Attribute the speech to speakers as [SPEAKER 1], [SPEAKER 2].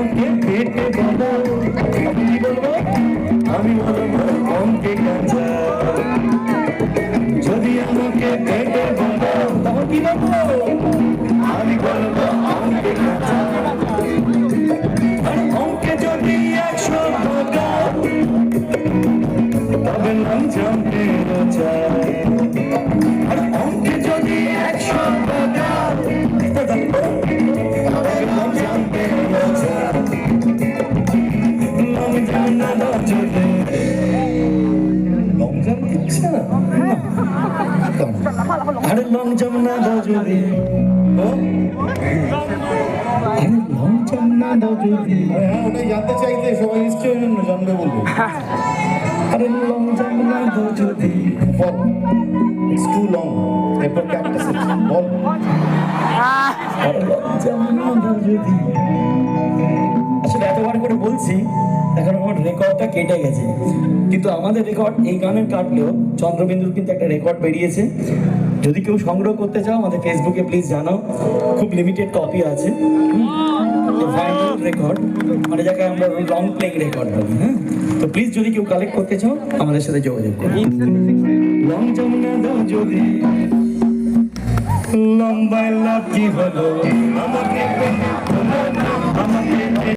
[SPEAKER 1] মনকে পেটে বাঁধা। কি বলব আমি হলো মনকে গাঁজা যদি আমাকে পেটে বাঁধা, তখন কি বলব আমি বলব আমাকে যদি একশো তবে নাম জানতে চায়। জানা যদি লং জাম্প দিচ্ছে না আরে লং জাম্প না দাও যদি? আরে লং জাম্প না দাও যদি
[SPEAKER 2] হ্যাঁ ওটাই জানতে চাইতে সবাই নিশ্চয়ই জন্য জানবে বলবে
[SPEAKER 1] আরে লং জাম্প না দাও যদি
[SPEAKER 2] বল ইটস টু লং এরপর ক্যাকটাস বল
[SPEAKER 1] আরে লং না দাও করে বলছি, এখন আমার রেকর্ডটা কেটে গেছে। কিন্তু আমাদের রেকর্ড এই গানের কাটলেও চন্দ্রবিন্দুর কিন্তু একটা রেকর্ড বেরিয়েছে। যদি কেউ সংগ্রহ করতে চাও, আমাদের ফেসবুকে প্লিজ জানাও। খুব লিমিটেড কপি আছে। রেকর্ড মানে যাকে আমরা লং প্লেইং রেকর্ড বলি হ্যাঁ? তো প্লিজ যদি কেউ কালেক্ট করতে চাও, আমাদের সাথে যোগাযোগ করো। লং যদি লম্বায় লাভ কি হলো? আমাকে